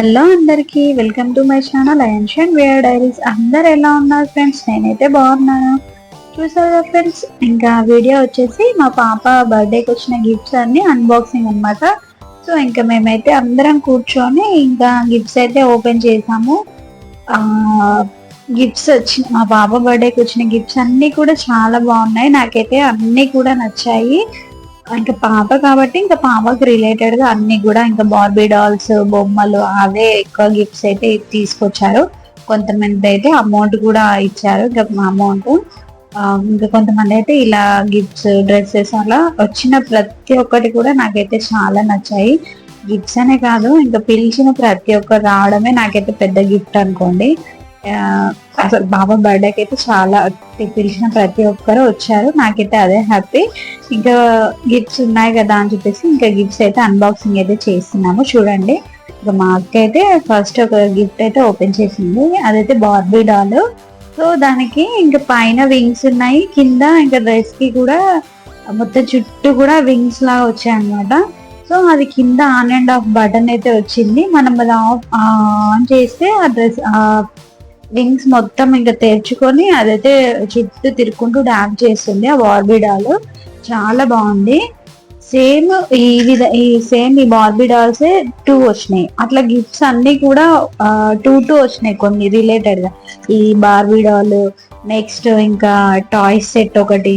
Hello అందరికీ welcome to my channel. అయన్షన్ వేర్ డైరీస్ అందరు ఎలా ఉన్నారు ఫ్రెండ్స్ నేనైతే బాగున్నాను. చూసారా ఫ్రెండ్స్ ఇంకా వీడియో వచ్చేసి మా పాప బర్త్డేకి వచ్చిన గిఫ్ట్స్ అన్ని అన్బాక్సింగ్ అన్నమాట. సో ఇంకా మేమైతే అందరం కూర్చొని ఇంకా గిఫ్ట్స్ అయితే ఓపెన్ చేసాము. గిఫ్ట్స్ వచ్చిన మా పాప బర్త్డేకి వచ్చిన గిఫ్ట్స్ అన్ని కూడా చాలా బాగున్నాయి. నాకైతే అన్ని కూడా నచ్చాయి. ఇంకా పాప కాబట్టి ఇంకా పాపకి రిలేటెడ్గా అన్ని కూడా ఇంకా బార్బీ డాల్స్ బొమ్మలు అవే ఎక్కువ గిఫ్ట్స్ అయితే తీసుకొచ్చారు. కొంతమంది అయితే అమౌంట్ కూడా ఇచ్చారు ఇంకా అమౌంట్ ఇంకా కొంతమంది అయితే ఇలా గిఫ్ట్స్ డ్రెస్సెస్ అలా వచ్చిన ప్రతి ఒక్కటి కూడా నాకైతే చాలా నచ్చాయి. గిఫ్ట్స్ అనే కాదు ఇంకా పిలిచిన ప్రతి ఒక్కరు రావడమే నాకైతే పెద్ద గిఫ్ట్ అనుకోండి. అసలు బాబా బర్త్డేకి అయితే చాలా పిలిచిన ప్రతి ఒక్కరు వచ్చారు. నాకైతే అదే హ్యాపీ ఇంకా గిఫ్ట్స్ ఉన్నాయి కదా అని చెప్పేసి ఇంకా గిఫ్ట్స్ అయితే అన్బాక్సింగ్ అయితే చేస్తున్నాము. చూడండి. ఇంకా మా అక్క అయితే ఫస్ట్ ఒక గిఫ్ట్ అయితే ఓపెన్ చేసింది. అదైతే బార్బీ డాల్ సో దానికి ఇంకా పైన వింగ్స్ ఉన్నాయి. కింద ఇంకా డ్రెస్కి కూడా మొత్తం చుట్టూ కూడా వింగ్స్ లాగా వచ్చాయి అనమాట సో అది కింద ఆన్ అండ్ ఆఫ్ బటన్ అయితే వచ్చింది. మనం అది ఆఫ్ ఆన్ చేస్తే ఆ డ్రెస్ వింగ్స్ మొత్తం ఇంకా తెరుచుకొని అదైతే చుట్టూ తిరుక్కుంటూ డాన్స్ చేస్తుంది ఆ బార్బీడాల్. చాలా బాగుంది. సేమ్ ఈ విధ ఈ సేమ్ ఈ బార్బీ డాల్స్ టూ వచ్చినాయి. అట్లా గిఫ్ట్స్ అన్ని కూడా టూ టూ వచ్చినాయి కొన్ని రిలేటెడ్గా ఈ బార్బీ డాల్ నెక్స్ట్ ఇంకా టాయ్స్ సెట్ ఒకటి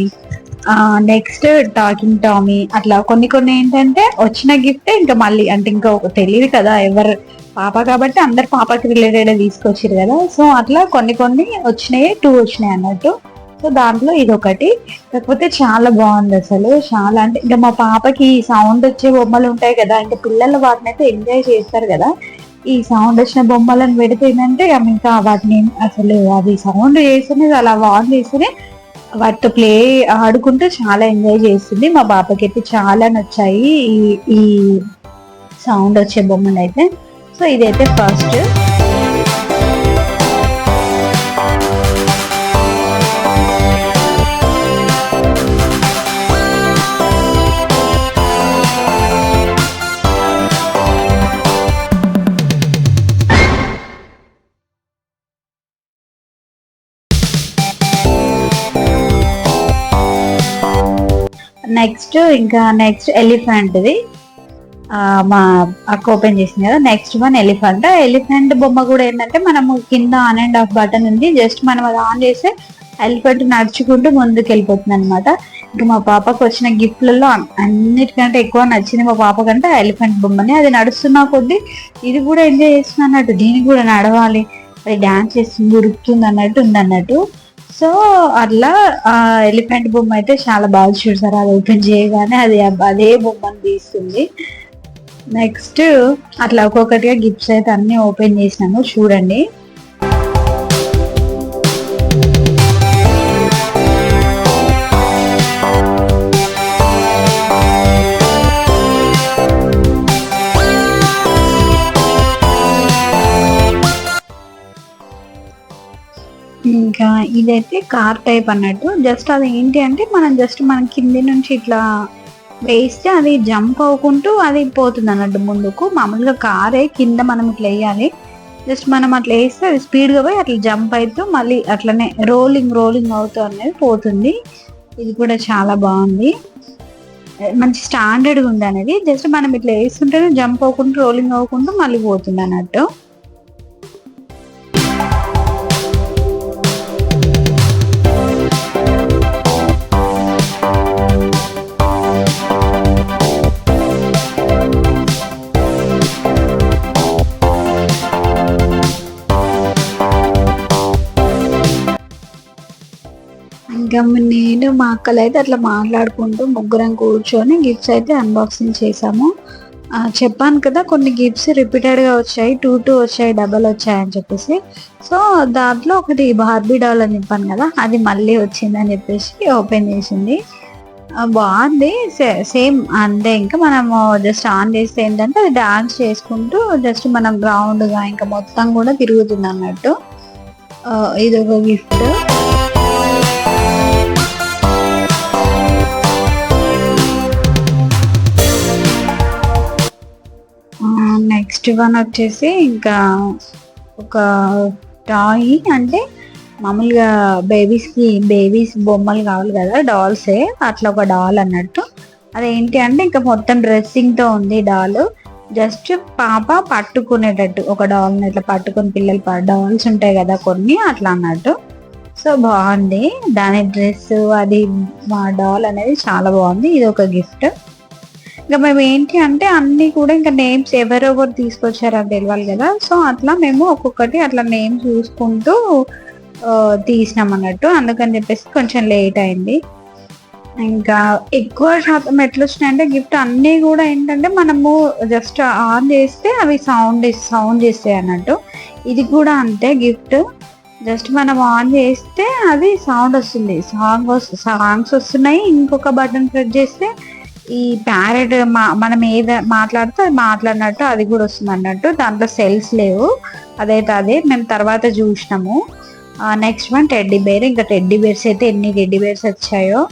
నెక్స్ట్ టాకింగ్ టామీ అట్లా. కొన్ని కొన్ని ఏంటంటే వచ్చిన గిఫ్ట్ ఇంకా మళ్ళీ అంటే ఇంకా తెలియదు కదా ఎవరు పాప కాబట్టి అందరు పాపకి రిలేటెడ్ తీసుకొచ్చారు కదా. సో అట్లా కొన్ని కొన్ని వచ్చినాయి టూ వచ్చినాయి అన్నట్టు. సో దాంట్లో ఇది ఒకటి కాకపోతే చాలా బాగుంది అసలు. చాలా అంటే ఇంకా మా పాపకి సౌండ్ వచ్చే బొమ్మలు ఉంటాయి కదా. ఇంకా పిల్లలు వాటిని అయితే ఎంజాయ్ చేస్తారు కదా. ఈ సౌండ్ వచ్చిన బొమ్మలను పెడితే ఏంటంటే ఇంకా వాటిని అసలు అది సౌండ్ చేస్తేనే అలా ఆన్ చేస్తేనే వాటితో ప్లే ఆడుకుంటూ చాలా ఎంజాయ్ చేస్తుంది. మా పాపకి అయితే చాలా నచ్చాయి ఈ ఈ సౌండ్ వచ్చే బొమ్మలు అయితే సో ఇదైతే ఫస్ట్. నెక్స్ట్ ఇంకా నెక్స్ట్ ఎలిఫెంట్ది మా అక్క ఓపెన్ చేసింది కదా నెక్స్ట్ వన్ ఎలిఫెంట్ ఎలిఫెంట్ బొమ్మ కూడా ఏంటంటే మనము కింద ఆన్ అండ్ ఆఫ్ బటన్ ఉంది. జస్ట్ మనం అది ఆన్ చేస్తే ఎలిఫెంట్ నడుచుకుంటూ ముందుకు వెళ్ళిపోతుంది అనమాట ఇంకా మా పాపకు వచ్చిన గిఫ్ట్లలో అన్నిటికంటే ఎక్కువ నచ్చింది మా పాప కంటే ఎలిఫెంట్ బొమ్మని. అది నడుస్తున్న కొద్దీ ఇది కూడా ఎంజాయ్ చేస్తుంది అన్నట్టు దీనికి కూడా నడవాలి. అది డాన్స్ చేస్తుంది ఉరుకుతుంది అన్నట్టు ఉంది అన్నట్టు. సో అట్లా ఆ ఎలిఫెంట్ బొమ్మ అయితే చాలా బాగా చూసారు. అది ఓపెన్ చేయగానే అది అదే బొమ్మను తీస్తుంది. నెక్స్ట్ అట్లా ఒక్కొక్కటిగా గిఫ్ట్స్ అయితే అన్ని ఓపెన్ చేసినాము చూడండి. ఇంకా ఇదైతే కార్ టైప్ అన్నట్టు. జస్ట్ అది ఏంటి అంటే మనం జస్ట్ మన కింది నుంచి ఇట్లా వేస్తే అది జంప్ అవ్వకుంటూ అది పోతుంది అన్నట్టు ముందుకు. మామూలుగా కారే కింద మనం ఇట్లా వేయాలి. జస్ట్ మనం అట్లా వేస్తే అది స్పీడ్గా పోయి అట్లా జంప్ అవుతూ మళ్ళీ అట్లనే రోలింగ్ రోలింగ్ అవుతూ అనేది పోతుంది. ఇది కూడా చాలా బాగుంది. మంచి స్టాండర్డ్గా ఉంది అనేది. జస్ట్ మనం ఇట్లా వేస్తుంటేనే జంప్ అవ్వకుండా రోలింగ్ అవ్వకుండా మళ్ళీ పోతుంది అన్నట్టు. మా అక్కలు అయితే అట్లా మాట్లాడుకుంటూ ముగ్గురం కూర్చొని గిఫ్ట్స్ అయితే అన్బాక్సింగ్ చేసాము చెప్పాను కదా కొన్ని గిఫ్ట్స్ రిపీటెడ్గా వచ్చాయి టూ టూ వచ్చాయి డబల్ వచ్చాయి అని చెప్పేసి. సో దాంట్లో ఒకటి బార్బీ డాల్ అని చెప్పాను కదా అది మళ్ళీ వచ్చిందని చెప్పేసి ఓపెన్ చేసింది. బాగుంది. సేమ్ అంతే ఇంకా మనము జస్ట్ ఆన్ చేస్తే ఏంటంటే అది డాన్స్ చేసుకుంటూ జస్ట్ మనం రౌండ్గా ఇంకా మొత్తం కూడా తిరుగుతుంది అన్నట్టు. ఇది ఒక గిఫ్ట్ నెక్స్ట్ వన్ వచ్చేసి ఇంకా ఒక టాయ్ అంటే మామూలుగా బేబీస్కి బేబీస్ బొమ్మలు కావాలి కదా డాల్సే అట్లా ఒక డాల్ అన్నట్టు. అదేంటి అంటే ఇంకా మొత్తం డ్రెస్సింగ్తో ఉంది డాల్. జస్ట్ పాప పట్టుకునేటట్టు ఒక డాల్ని ఇట్లా పట్టుకుని పిల్లలు డాల్స్ ఉంటాయి కదా కొన్ని అట్లా అన్నట్టు. సో బాగుంది. దాని డ్రెస్ అది మా డాల్ అనేది చాలా బాగుంది. ఇది ఒక గిఫ్ట్. ఇంకా మేము ఏంటి అంటే అన్ని కూడా ఇంకా నేమ్స్ ఎవరెవరు తీసుకొచ్చారో అని తెలియాలి కదా. సో అట్లా మేము ఒక్కొక్కటి అట్లా నేమ్ చూసుకుంటూ తీసినాం అన్నట్టు. అందుకని చెప్పేసి కొంచెం లేట్ అయింది. ఇంకా ఎక్కువ శాతం ఎట్లా వచ్చినాయంటే గిఫ్ట్ అన్నీ కూడా ఏంటంటే మనము జస్ట్ ఆన్ చేస్తే అవి సౌండ్ సౌండ్ చేస్తాయి అన్నట్టు. ఇది కూడా అంతే గిఫ్ట్ జస్ట్ మనం ఆన్ చేస్తే అది సౌండ్ వస్తుంది. సాంగ్ సాంగ్స్ వస్తున్నాయి. ఇంకొక బటన్ ప్రెస్ చేస్తే ఈ ప్యారెట్ మా మనం ఏది మాట్లాడితే అది మాట్లాడినట్టు అది కూడా వస్తుంది అన్నట్టు. దాంట్లో సెల్స్ లేవు. అదైతే అదే. మేము తర్వాత చూసినాము. నెక్స్ట్ వన్ టెడ్డీ బేర్ ఇంకా టెడ్డీ బేర్స్ అయితే ఎన్ని టెడ్డీ బేర్స్ వచ్చాయో.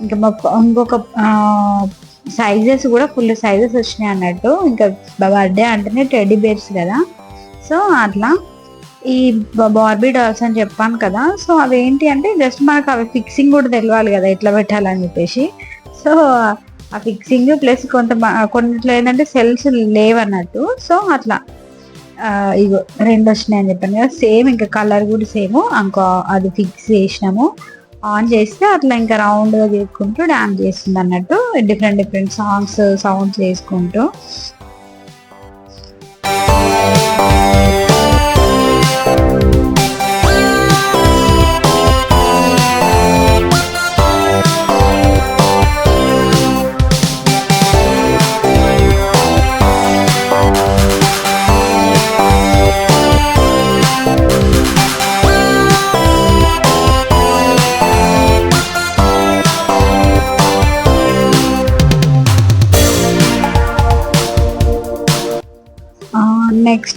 ఇంకా ఇంకొక సైజెస్ కూడా ఫుల్ సైజెస్ వచ్చినాయి అన్నట్టు. ఇంకా బర్త్డే అంటేనే టెడ్డీ బేర్స్ కదా. సో అట్లా. ఈ బార్బీ డాల్స్ అని చెప్పాను కదా. సో అవి ఏంటి అంటే జస్ట్ మనకు అవి ఫిక్సింగ్ కూడా తెలియాలి కదా ఎట్లా పెట్టాలని చెప్పేసి. సో ఆ ఫిక్సింగ్ ప్లస్ కొంత కొన్నిట్లో ఏంటంటే సెల్స్ లేవన్నట్టు. సో అట్లా. ఇగో రెండు వచ్చినాయి అని చెప్పాను కదా. సేమ్ ఇంకా కలర్ కూడా సేమ్ ఇంకో అది ఫిక్స్ చేసినాము. ఆన్ చేస్తే అట్లా ఇంకా రౌండ్గా తీసుకుంటూ చేసుకుంటూ చేస్తుంది అన్నట్టు. డిఫరెంట్ డిఫరెంట్ సాంగ్స్ సౌండ్స్ చేసుకుంటూ.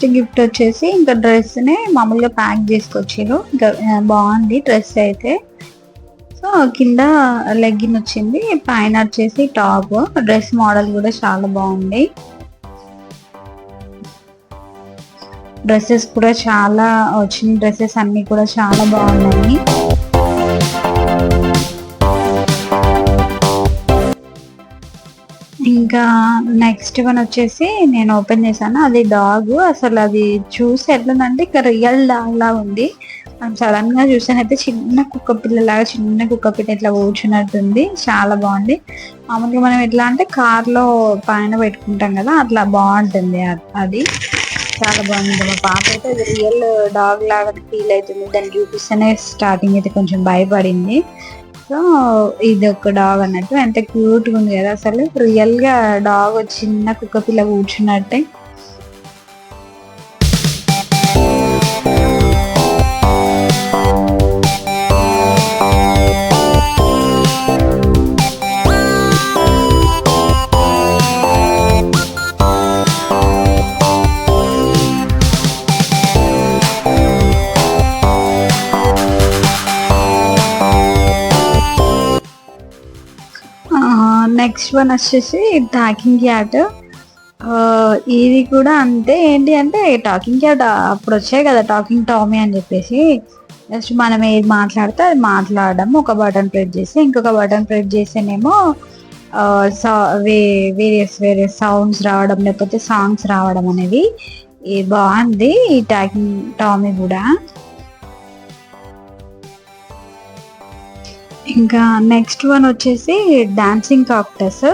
నెక్స్ట్ గిఫ్ట్ వచ్చేసి ఇంకా డ్రెస్ని మామూలుగా ప్యాక్ చేసుకొచ్చారు. ఇంకా బాగుంది డ్రెస్ అయితే. సో కింద లెగ్గిన్ వచ్చింది. పైన వచ్చేసి టాప్. డ్రెస్ మోడల్ కూడా చాలా బాగుంది. డ్రెస్సెస్ కూడా చాలా వచ్చిన డ్రెస్సెస్ అన్నీ కూడా చాలా బాగున్నాయి. ఇంకా నెక్స్ట్ వన్ వచ్చేసి నేను ఓపెన్ చేశాను. అది డాగ్ అసలు అది చూసి ఎట్లుందంటే ఇంకా రియల్ డాగ్ లా ఉంది. సడన్గా చూసానైతే చిన్న కుక్క పిల్లలాగా చిన్న కుక్క పిల్ల ఇట్లా కూర్చున్నట్టుంది. చాలా బాగుంది. మామూలుగా మనం ఎట్లా అంటే కార్లో పైన పెట్టుకుంటాం కదా అట్లా బాగుంటుంది అది. చాలా బాగుంది. మా పాప అయితే అది రియల్ డాగ్ లాగా ఫీల్ అవుతుంది. దాన్ని చూపిస్తేనే స్టార్టింగ్ అయితే కొంచెం భయపడింది. సో ఇది ఒక డాగ్ అన్నట్టు. ఎంత క్యూట్గా ఉంది కదా. అసలు రియల్గా డాగ్ చిన్న కుక్క పిల్ల కూర్చున్నట్టే. నెక్స్ట్ వన్ వచ్చేసి టాకింగ్ క్యాట్ ఇది కూడా అంతే. ఏంటి అంటే టాకింగ్ క్యాట్ అప్పుడు వచ్చాయి కదా టాకింగ్ టామీ అని చెప్పేసి. జస్ట్ మనం ఏది మాట్లాడితే అది మాట్లాడడం ఒక బటన్ ప్రెస్ చేసి ఇంకొక బటన్ ప్రెస్ చేస్తేనేమో వేరియస్ వేరియస్ సౌండ్స్ రావడం లేకపోతే సాంగ్స్ రావడం అనేది బాగుంది ఈ టాకింగ్ టామీ కూడా. ఇంకా నెక్స్ట్ వన్ వచ్చేసి డాన్సింగ్ కాక్టస్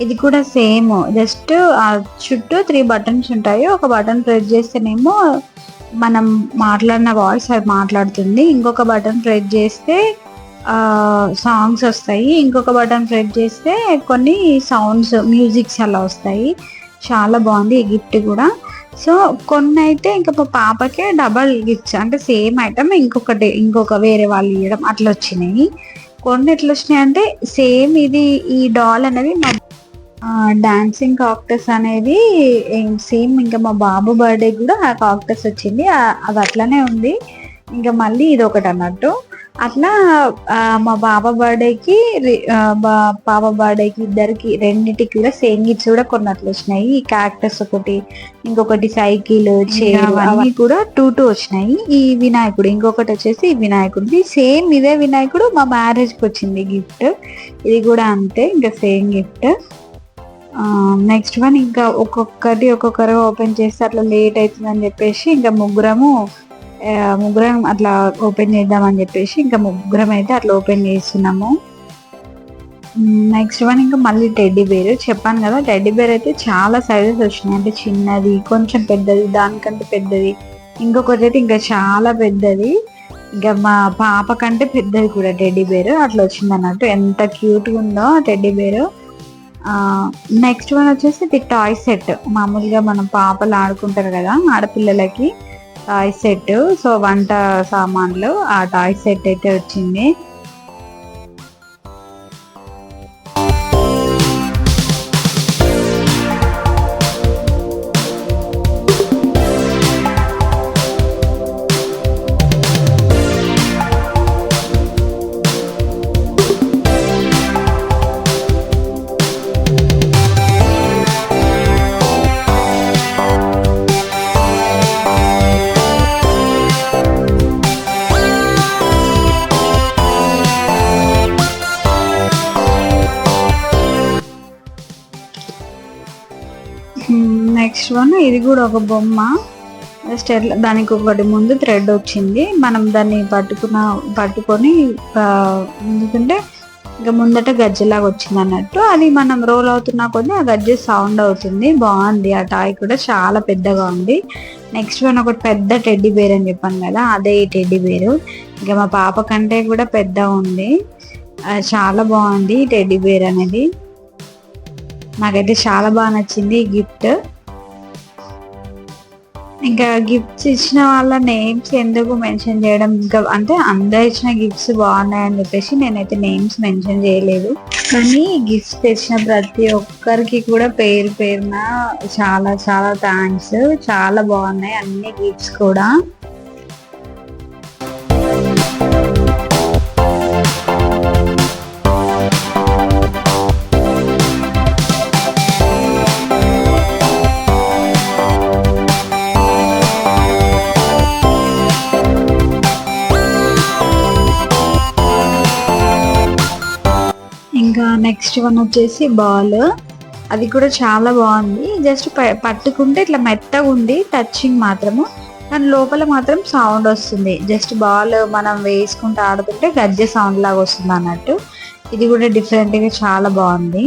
ఇది కూడా సేమ్ జస్ట్ ఆ చుట్టూ త్రీ బటన్స్ ఉంటాయి. ఒక బటన్ ప్రెస్ చేస్తేనేమో మనం మాట్లాడిన వాయిస్ అది మాట్లాడుతుంది. ఇంకొక బటన్ ప్రెస్ చేస్తే సాంగ్స్ వస్తాయి. ఇంకొక బటన్ ప్రెస్ చేస్తే కొన్ని సౌండ్స్ మ్యూజిక్స్ అలా వస్తాయి. చాలా బాగుంది ఈ గిఫ్ట్ కూడా. సో కొన్ని అయితే ఇంకా మా పాపకే డబల్ గిఫ్ట్స్ అంటే సేమ్ ఐటమ్ ఇంకొకటి ఇంకొక వేరే వాళ్ళు ఇవ్వడం అట్లా వచ్చినాయి కొన్ని ఎట్లా వచ్చినాయి అంటే సేమ్ ఇది ఈ డాల్ అనేది మా డాన్సింగ్ కాక్టస్ అనేది సేమ్ ఇంకా మా బాబు బర్త్డే కూడా ఆ కాక్టస్ వచ్చింది. అది అట్లానే ఉంది. ఇంకా మళ్ళీ ఇది ఒకటి అన్నట్టు. అట్లా మా బాబా బర్త్డేకి పాప బర్త్డేకి ఇద్దరికి రెండింటికి కూడా సేమ్ గిఫ్ట్స్ కూడా కొన్ని అట్లా వచ్చినాయి. ఈ క్యాక్టస్ ఒకటి ఇంకొకటి సైకిల్ చైర్ అవన్నీ కూడా టూ టూ వచ్చినాయి. ఈ వినాయకుడు ఇంకొకటి వచ్చేసి ఈ వినాయకుడు సేమ్ ఇదే వినాయకుడు మా మ్యారేజ్కి వచ్చింది గిఫ్ట్. ఇది కూడా అంతే ఇంకా సేమ్ గిఫ్ట్. నెక్స్ట్ వన్ ఇంకా ఒక్కొక్కటి ఒక్కొక్కరు ఓపెన్ చేస్తే అట్లా లేట్ అవుతుందని చెప్పేసి ఇంకా ముగ్గురము ముగ్గురం అట్లా ఓపెన్ చేద్దామని చెప్పేసి ఇంకా ముగ్గురం అయితే అట్లా ఓపెన్ చేస్తున్నాము. నెక్స్ట్ వన్ ఇంకా మళ్ళీ టెడ్డీ బేర్. చెప్పాను కదా టెడ్డీ బేర్ అయితే చాలా సైజెస్ వచ్చినాయి. అంటే చిన్నది కొంచెం పెద్దది దానికంటే పెద్దది. ఇంకొకటి అయితే ఇంకా చాలా పెద్దది. ఇంకా మా పాప కంటే పెద్దది కూడా టెడ్డీ బేర్. అట్లా వచ్చింది అన్నట్టు. ఎంత క్యూట్గా ఉందో టెడ్డీ బేర్. నెక్స్ట్ వన్ వచ్చేసి ఇది టాయ్ సెట్. మామూలుగా మనం పాపలు ఆడుకుంటారు కదా ఆడపిల్లలకి. Toy set. సో వంట సామాన్లు ఆ టాయ్ సెట్ అయితే వచ్చింది. ఇది కూడా ఒక బొమ్మ. జస్ట్ దానికి ఒకటి ముందు థ్రెడ్ వచ్చింది. మనం దాన్ని పట్టుకున్న పట్టుకొని ఎందుకంటే ఇంకా ముందట గజ్జలాగా వచ్చింది అన్నట్టు. అది మనం రోల్ అవుతున్నా కొద్దీ ఆ గజ్జె సౌండ్ అవుతుంది. బాగుంది. ఆ టాయ్ కూడా చాలా పెద్దగా ఉంది. నెక్స్ట్ వన్ ఒకటి పెద్ద టెడ్డీ బేర్ అని చెప్పాను కదా అదే ఈ టెడ్డీ ఇంకా మా పాప కంటే కూడా పెద్ద ఉంది. చాలా బాగుంది ఈ టెడ్డీ బేర్ అనేది. నాకైతే చాలా బాగా నచ్చింది ఈ గిఫ్ట్ ఇంకా గిఫ్ట్స్ ఇచ్చిన వాళ్ళ నేమ్స్ ఎందుకు మెన్షన్ చేయడం? ఇంకా అంటే అందరు ఇచ్చిన గిఫ్ట్స్ బాగున్నాయని చెప్పేసి నేనైతే నేమ్స్ మెన్షన్ చేయలేదు. కానీ గిఫ్ట్స్ తెచ్చిన ప్రతి ఒక్కరికి కూడా పేరు పేరున చాలా చాలా థ్యాంక్స్ చాలా బాగున్నాయి అన్ని గిఫ్ట్స్ కూడా. నెక్స్ట్ వన్ వచ్చేసి బాల్. అది కూడా చాలా బాగుంది. జస్ట్ పట్టుకుంటే ఇట్లా మెత్తగా ఉంది టచింగ్ మాత్రము. కానీ లోపల మాత్రం సౌండ్ వస్తుంది. జస్ట్ బాల్ మనం వేసుకుంటూ ఆడుతుంటే గజ్జె సౌండ్ లాగా వస్తుంది అన్నట్టు. ఇది కూడా డిఫరెంట్గా చాలా బాగుంది.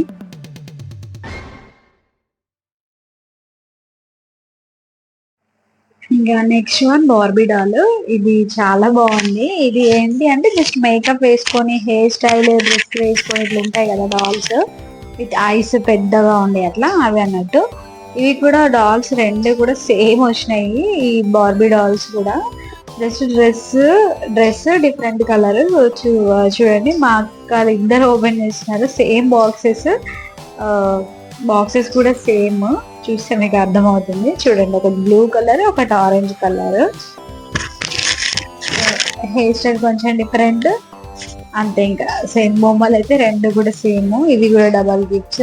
ఇంకా నెక్స్ట్ వన్ బార్బీ డాల్ ఇది చాలా బాగుంది. ఇది ఏంటి అంటే జస్ట్ మేకప్ వేసుకొని హెయిర్ స్టైల్ డ్రెస్ వేసుకొని ఇట్లా ఉంటాయి కదా డాల్స్ విత్ ఐస్ పెద్దగా ఉండే అట్లా అవి అన్నట్టు. ఇవి కూడా డాల్స్ రెండు కూడా సేమ్ వచ్చినాయి ఈ బార్బీ డాల్స్ కూడా. Just dress dress different colour చూ చూడండి మా అక్క ఇద్దరు ఓపెన్ చేసినారు సేమ్ బాక్సెస్ బాక్సెస్ కూడా సేమ్ చూస్తే మీకు అర్థమవుతుంది. చూడండి ఒక బ్లూ కలర్ ఒకటి ఆరెంజ్ కలర్ హెయిర్ స్టైల్ కొంచెం డిఫరెంట్ అంతే ఇంకా సేమ్ బొమ్మలు అయితే రెండు కూడా సేమ్ ఇవి కూడా double gifts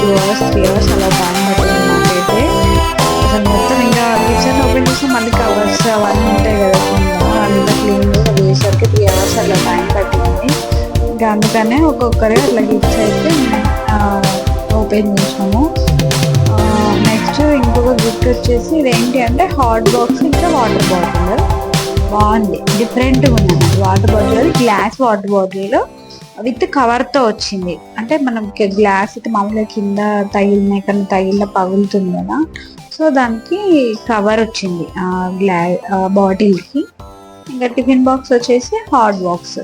two hours three hours అలా టైం పట్టింది నాకైతే అసలు మొత్తం ఇంకా కిచెన్ ఓపెన్ చేసి మళ్ళీ కవర్స్ అవన్నీ ఉంటాయి కదా కింద. అంతా క్లీన్గా చేసేసరికి త్రీ అవర్స్ అలా టైం పట్టింది. ఇంకా అందుకనే ఒక్కొక్కరే అట్లా గిఫ్ట్స్ అయితే ఓపెన్ చేసినాము. నెక్స్ట్ ఇంకొక గిఫ్ట్ వచ్చేసి ఇదేంటి అంటే హాట్ బాక్స్ ఇంకా వాటర్ బాటిల్ బాగుంది. డిఫరెంట్గా ఉంది. Water bottle glass water bottle with కవర్తో వచ్చింది. అంటే మనకి గ్లాస్ అయితే మామూలుగా కింద తగిలిన కానీ తగిలిన పగులుతుంది కదా. సో సో దానికి కవర్ వచ్చింది గ్లా బాటిల్కి. ఇంకా టిఫిన్ బాక్స్ వచ్చేసి హాట్ బాక్స్.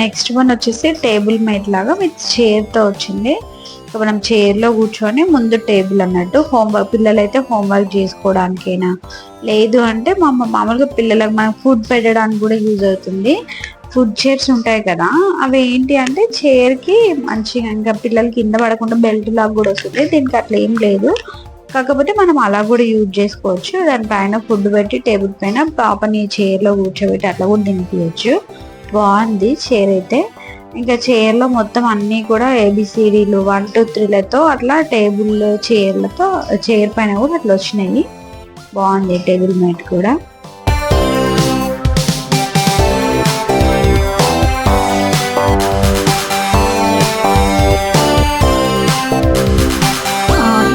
నెక్స్ట్ వన్ వచ్చేసి టేబుల్ మేట్ లాగా విత్ చైర్తో వచ్చింది. సో మనం చైర్లో కూర్చొని ముందు టేబుల్ అన్నట్టు హోంవర్క్ పిల్లలైతే హోంవర్క్ చేసుకోవడానికైనా? లేదు అంటే మా మామూలుగా పిల్లలకు మనం ఫుడ్ పెట్టడానికి కూడా యూజ్ అవుతుంది. ఫుడ్ చైర్స్ ఉంటాయి కదా అవి ఏంటి అంటే చైర్కి మంచిగా ఇంకా పిల్లలు కింద పడకుండా బెల్ట్ లాగా కూడా వస్తుంది. దీనికి అట్లా ఏం లేదు. కాకపోతే మనం అలా కూడా యూజ్ చేసుకోవచ్చు. దానిపైన ఫుడ్ పెట్టి టేబుల్ పైన పాపని చైర్లో కూర్చోబెట్టి అట్లా కూడా దింపించవచ్చు బాగుంది చైర్ అయితే. ఇంకా చైర్లో మొత్తం అన్నీ కూడా ఏబిసిడీలు వన్ టూ త్రీలతో అట్లా టేబుల్ చైర్లతో చైర్ పైన కూడా అట్లా వచ్చినాయి. బాగుంది టేబుల్ మేట్ కూడా.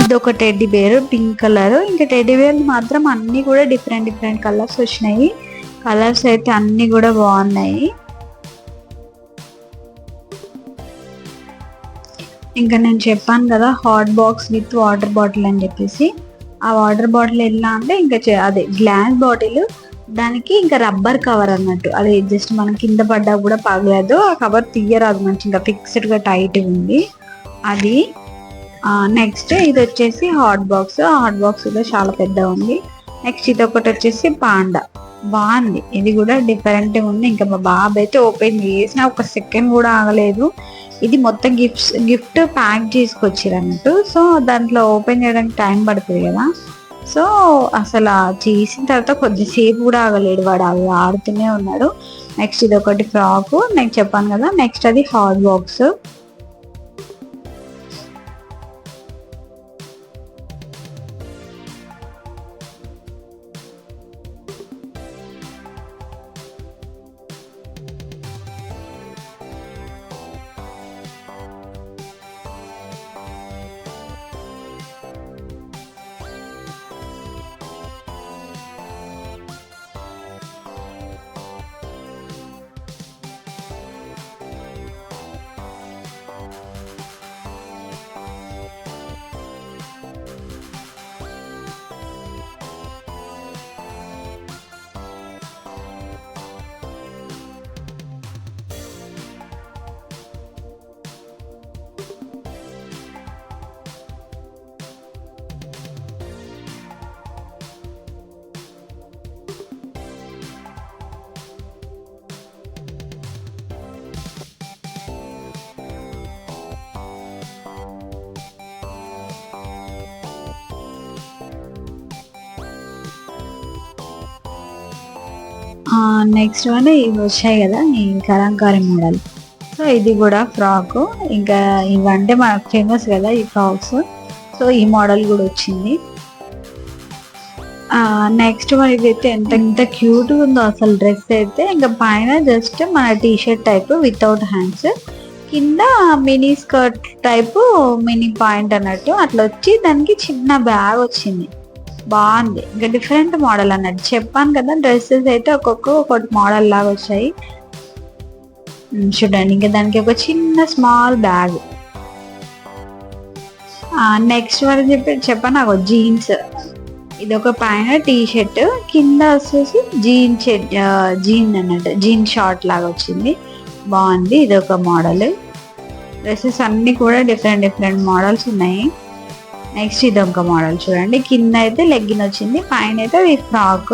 ఇది ఒక టెడ్డీ బేర్ పింక్ కలర్. ఇంకా టెడ్డీ బేర్ మాత్రం అన్ని కూడా డిఫరెంట్ డిఫరెంట్ కలర్స్ వచ్చినాయి. కలర్స్ అయితే అన్ని కూడా బాగున్నాయి. ఇంకా నేను చెప్పాను కదా hot box with water bottle అని చెప్పేసి. ఆ వాటర్ బాటిల్ ఎలా అంటే ఇంకా అదే గ్లాస్ బాటిల్ దానికి ఇంకా రబ్బర్ కవర్ అన్నట్టు. అది జస్ట్ మనం కింద పడ్డా కూడా పగలేదు ఆ కవర్ తీయరాదు మంచి ఇంకా ఫిక్స్డ్గా టైట్ ఉంది. అది నెక్స్ట్ ఇది వచ్చేసి హాట్ బాక్స్ హాట్ బాక్స్ కూడా చాలా పెద్ద ఉంది. నెక్స్ట్ ఇది ఒకటి వచ్చేసి పాండా. బాగుంది. ఇది కూడా డిఫరెంట్ ఉంది. ఇంకా మా బాబు అయితే ఓపెన్ చేసిన ఒక సెకండ్ కూడా ఆగలేదు. ఇది మొత్తం గిఫ్ట్స్ గిఫ్ట్ ప్యాక్ చేసుకొచ్చారు అన్నట్టు సో దాంట్లో ఓపెన్ చేయడానికి టైం పడుతుంది కదా. సో అసలు చేసిన తర్వాత కొద్దిసేపు కూడా ఆగలేడు వాడు. అవి ఆడుతూనే ఉన్నాడు. నెక్స్ట్ ఇది ఒకటి ఫ్రాక్. నేను చెప్పాను కదా నెక్స్ట్ అది హాట్ బాక్స్ నెక్స్ట్ వన్ ఇవి వచ్చాయి కదా ఈ కలంకారీ మోడల్. సో ఇది కూడా ఫ్రాక్. ఇంకా ఇవంటే మనకు ఫేమస్ కదా ఈ ఫ్రాక్స్. సో ఈ మోడల్ కూడా వచ్చింది. నెక్స్ట్ వన్ ఇదైతే ఎంత ఎంత క్యూట్ ఉందో అసలు డ్రెస్ అయితే. ఇంకా పైన జస్ట్ మన T shirt type without hands కింద mini skirt type mini pant అన్నట్టు. అట్లా వచ్చి దానికి చిన్న బ్యాగ్ వచ్చింది. బాగుంది. ఇంకా డిఫరెంట్ మోడల్ అన్నట్టు చెప్పాను కదా డ్రెస్సెస్ అయితే ఒక్కొక్క ఒకటి మోడల్ లాగా వచ్చాయి. చూడండి ఇంకా దానికి ఒక చిన్న స్మాల్ బ్యాగ్ నెక్స్ట్ వరకు చెప్పి చెప్పాను నాకు జీన్స్ ఇది ఒక పైన టీ షర్ట్ కింద వచ్చేసి జీన్ జీన్ అన్నట్టు జీన్ షార్ట్ లాగా వచ్చింది. బాగుంది ఇది ఒక మోడల్ డ్రెస్సెస్ అన్ని కూడా డిఫరెంట్ డిఫరెంట్ మోడల్స్ ఉన్నాయి. నెక్స్ట్ ఇది ఒక మోడల్ చూడండి. కింద అయితే లెగ్గిన్ వచ్చింది. పైన అయితే అది ఫ్రాక్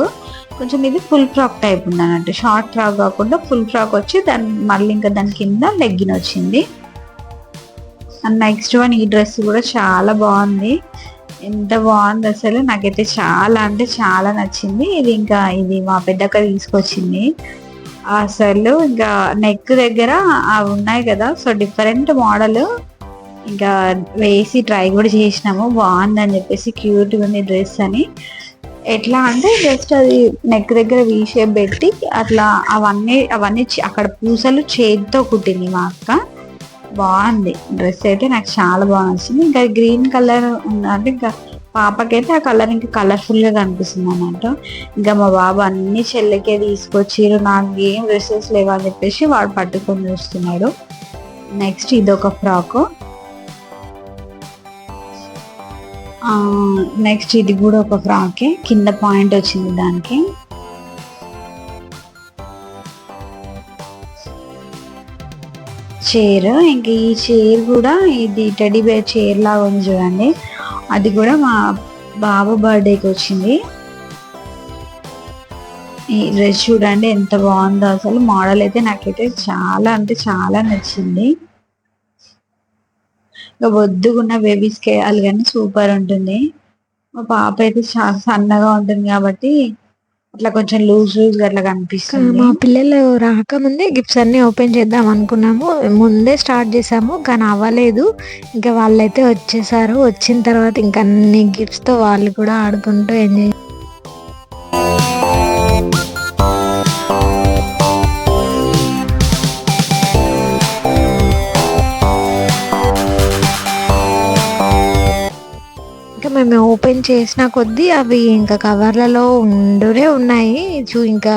కొంచెం ఇది ఫుల్ ఫ్రాక్ టైప్ ఉంది అన్నట్టు షార్ట్ ఫ్రాక్ కాకుండా ఫుల్ ఫ్రాక్ వచ్చి దాని మళ్ళీ ఇంకా దాని కింద లెగ్గిన్ వచ్చింది. అండ్ నెక్స్ట్ వన్ ఈ డ్రెస్ కూడా చాలా బాగుంది. ఎంత బాగుంది అసలు. నాకైతే చాలా అంటే చాలా నచ్చింది. ఇది ఇంకా ఇది మా పెద్దక్క తీసుకొచ్చింది. అసలు ఇంకా నెక్ దగ్గర అవి ఉన్నాయి కదా. సో డిఫరెంట్ మోడల్ ఇంకా వేసి ట్రై కూడా చేసినాము. బాగుందని చెప్పేసి క్యూట్గా ఉంది డ్రెస్ అని. ఎట్లా అంటే జస్ట్ అది నెక్ దగ్గర వీ షేప్ పెట్టి అట్లా అవన్నీ అవన్నీ అక్కడ పూసలు చేతితో కుట్టింది మా అక్క. బాగుంది. డ్రెస్ అయితే నాకు చాలా బాగా నచ్చింది. ఇంకా గ్రీన్ కలర్ అంటే ఇంకా పాపకైతే ఆ కలర్ ఇంకా కలర్ఫుల్గా కనిపిస్తుంది అన్నట్టు ఇంకా మా బాబు అన్ని చెల్లెకే తీసుకొచ్చిరు నాకు ఏం డ్రెస్సెస్ లేవని చెప్పేసి వాడు పట్టుకొని చూస్తున్నాడు. నెక్స్ట్ ఇది ఒక నెక్స్ట్ ఇది కూడా ఒక ఫ్రాకే. కింద పాయింట్ వచ్చింది దానికి. చైర్ ఇంక ఈ చైర్ కూడా ఇది టెడీ బేర్ చైర్ లాగా ఉంది చూడండి. అది కూడా మా బాబు బర్త్డేకి వచ్చింది. ఈ డ్రెస్ చూడండి ఎంత బాగుందో అసలు. మోడల్ అయితే నాకైతే చాలా అంటే చాలా నచ్చింది. బొద్దుగున్న బేబీస్కి వేయాలి కానీ సూపర్ ఉంటుంది. మా పాప అయితే సన్నగా ఉంటుంది కాబట్టి అట్లా కొంచెం లూజ్ లూజ్ అట్లా కనిపిస్తుంది. మా పిల్లలు రాకముందే గిఫ్ట్స్ అన్ని ఓపెన్ చేద్దాం అనుకున్నాము. ముందే స్టార్ట్ చేసాము కానీ అవ్వలేదు. ఇంకా వాళ్ళైతే వచ్చేసారు. వచ్చిన తర్వాత ఇంకా అన్ని గిఫ్ట్స్తో వాళ్ళు కూడా ఆడుకుంటూ ఎంజాయ్ మేము ఓపెన్ చేసిన కొద్దీ అవి ఇంకా కవర్లలో ఉండునే ఉన్నాయి. చూ ఇంకా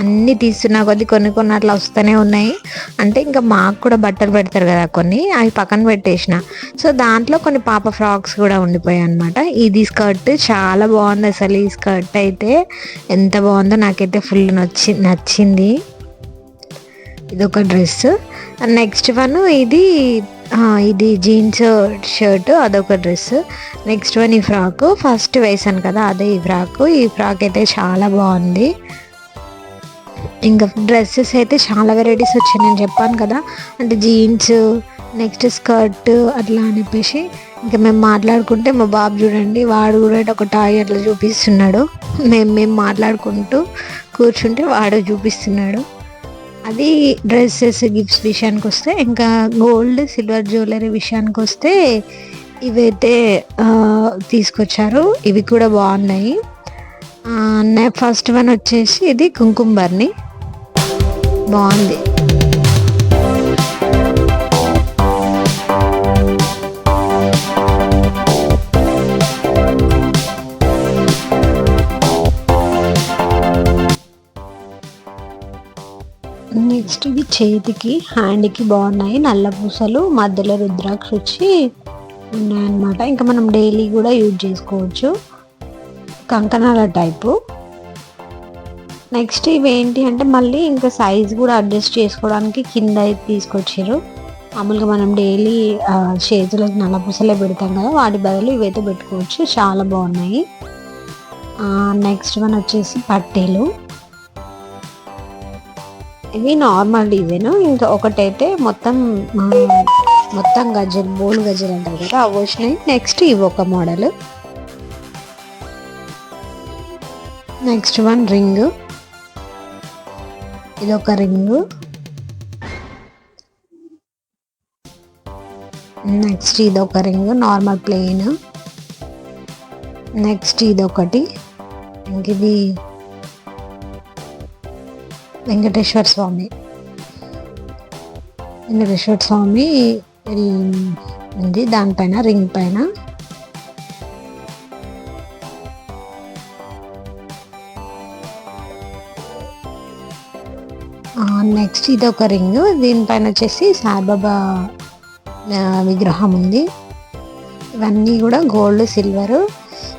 అన్ని తీస్తున్న కొద్ది కొన్ని కొన్ని అట్లా వస్తూనే ఉన్నాయి. అంటే ఇంకా మాకు కూడా బట్టలు పెడతారు కదా కొన్ని అవి పక్కన పెట్టేసిన. సో దాంట్లో కొన్ని పాప ఫ్రాక్స్ కూడా ఉండిపోయాయి అనమాట ఇది స్కర్ట్ చాలా బాగుంది అసలు ఈ స్కర్ట్ అయితే. ఎంత బాగుందో నాకైతే ఫుల్ నచ్చి నచ్చింది. ఇది ఒక డ్రెస్ నెక్స్ట్ వన్ ఇది ఇది జీన్స్ షర్ట్ అదొక డ్రెస్. నెక్స్ట్ వన్ ఈ ఫ్రాక్. ఫస్ట్ వేసాను కదా అదే ఈ ఫ్రాక్. ఈ ఫ్రాక్ అయితే చాలా బాగుంది. ఇంకా డ్రెస్సెస్ అయితే చాలా వెరైటీస్ వచ్చాయి నేను చెప్పాను కదా. అంటే జీన్స్ నెక్స్ట్ స్కర్ట్ అట్లా అనిపేసి ఇంకా మేము మాట్లాడుకుంటే మా బాబు చూడండి వాడు కూడా ఒక టాయ్ అట్లా చూపిస్తున్నాడు. మేము మేము మాట్లాడుకుంటూ కూర్చుంటే వాడు చూపిస్తున్నాడు. అది డ్రెస్సెస్ గిఫ్ట్స్ విషయానికి వస్తే ఇంకా గోల్డ్ సిల్వర్ జ్యువెలరీ విషయానికి వస్తే ఇవైతే తీసుకొచ్చారు. ఇవి కూడా బాగున్నాయి. ఫస్ట్ వన్ వచ్చేసి ఇది కుంకుమర్ని బాగుంది. ఇవి చేతికి హ్యాండ్కి బాగున్నాయి. నల్ల పూసలు మధ్యలో రుద్రాక్ష వచ్చి ఉన్నాయన్నమాట. ఇంకా మనం డైలీ కూడా యూజ్ చేసుకోవచ్చు. కంకణాల టైపు నెక్స్ట్ ఇవేంటి అంటే మళ్ళీ ఇంకా సైజ్ కూడా అడ్జస్ట్ చేసుకోవడానికి కింద అయితే తీసుకొచ్చారు. మామూలుగా మనం డైలీ చేతులకు నల్ల పూసలే పెడతాం కదా వాటి బదులు ఇవైతే పెట్టుకోవచ్చు. చాలా బాగున్నాయి. నెక్స్ట్ వన్ వచ్చేసి పట్టీలు. ఇవి నార్మల్ డిజైన్ ఇంకా ఒకటైతే మొత్తం మొత్తం గజ్జలు బోల్ గజ్జలు అంటారు కదా అవి వచ్చినాయి. నెక్స్ట్ ఇవి ఒక మోడల్ నెక్స్ట్ వన్ రింగ్ ఇది ఒక రింగ్ నెక్స్ట్ ఇది ఒక రింగ్ నార్మల్ ప్లెయిన్ నెక్స్ట్ ఇది ఒకటి. ఇంక ఇది వెంకటేశ్వర స్వామి. వెంకటేశ్వర స్వామి ఉంది దానిపైన రింగ్ పైన. నెక్స్ట్ ఇది ఒక రింగ్ దీనిపైన వచ్చేసి సాయిబాబా విగ్రహం ఉంది. ఇవన్నీ కూడా గోల్డ్ సిల్వరు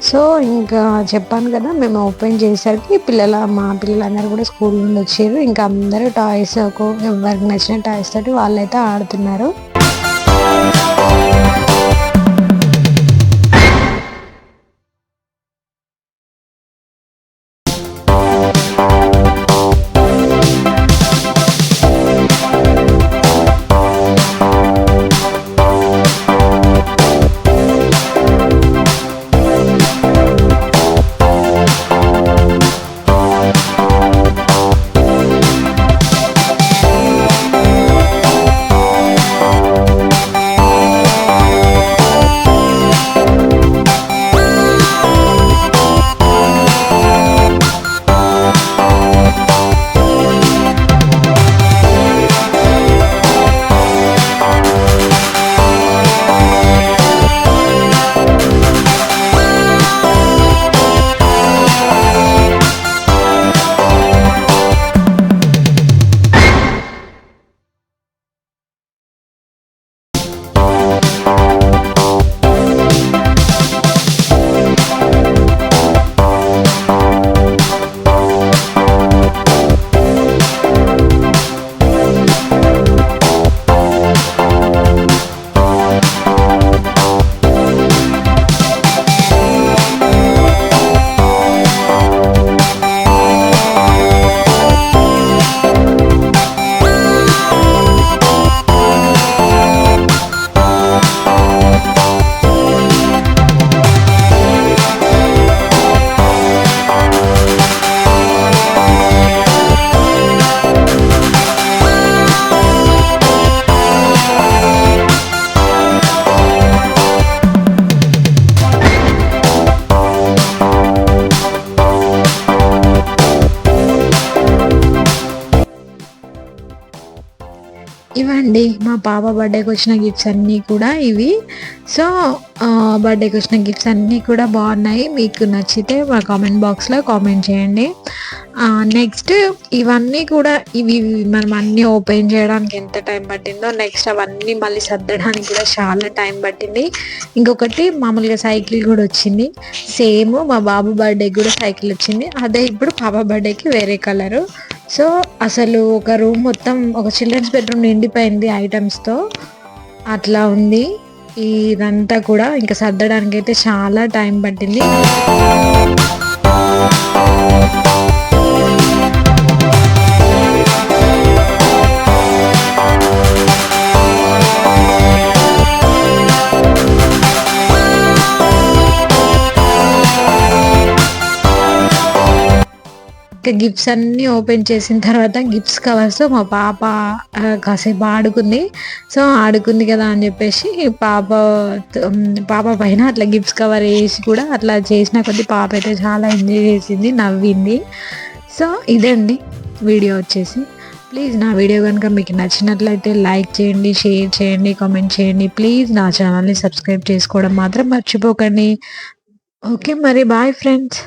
సో ఇంకా చెప్పాను కదా మేము ఓపెన్ చేసేసరికి పిల్లల మా పిల్లలందరూ కూడా స్కూల్ నుండి వచ్చారు. ఇంకా అందరూ టాయ్స్ ఎవరికి నచ్చిన టాయ్స్ తోటి వాళ్ళైతే ఆడుతున్నారు. అండి. మా పాప బర్త్డేకి వచ్చిన గిఫ్ట్స్ అన్నీ కూడా ఇవి. సో బర్త్డేకి వచ్చిన గిఫ్ట్స్ అన్నీ కూడా బాగున్నాయి. మీకు నచ్చితే మా కామెంట్ బాక్స్లో కామెంట్ చేయండి. నెక్స్ట్ ఇవన్నీ కూడా ఇవి మనం అన్నీ ఓపెన్ చేయడానికి ఎంత టైం పట్టిందో నెక్స్ట్ అవన్నీ మళ్ళీ సర్దడానికి కూడా చాలా టైం పట్టింది. ఇంకొకటి మామూలుగా సైకిల్ కూడా వచ్చింది. సేమ్ మా బాబు బర్త్డేకి కూడా సైకిల్ వచ్చింది. అదే ఇప్పుడు పాప బర్త్డేకి వేరే కలరు సో అసలు ఒక రూమ్ మొత్తం ఒక చిల్డ్రన్స్ బెడ్రూమ్ నిండిపోయింది ఐటమ్స్తో అట్లా ఉంది. ఇదంతా కూడా ఇంకా సర్దడానికి అయితే చాలా టైం పట్టింది. ఇంకా గిఫ్ట్స్ అన్నీ ఓపెన్ చేసిన తర్వాత గిఫ్ట్స్ కవర్స్ మా పాప కాసేపు ఆడుకుంది. సో ఆడుకుంది కదా అని చెప్పేసి పాప పాప పైన అట్లా గిఫ్ట్స్ కవర్ వేసి కూడా అట్లా చేసిన కొద్ది పాప అయితే చాలా ఎంజాయ్ చేసింది నవ్వింది. సో ఇదండి వీడియో వచ్చేసి. ప్లీజ్ నా వీడియో కనుక మీకు నచ్చినట్లయితే లైక్ చేయండి షేర్ చేయండి కామెంట్ చేయండి. ప్లీజ్ నా ఛానల్ని సబ్స్క్రైబ్ చేసుకోవడం మాత్రం మర్చిపోకండి. ఓకే మరి బాయ్ ఫ్రెండ్స్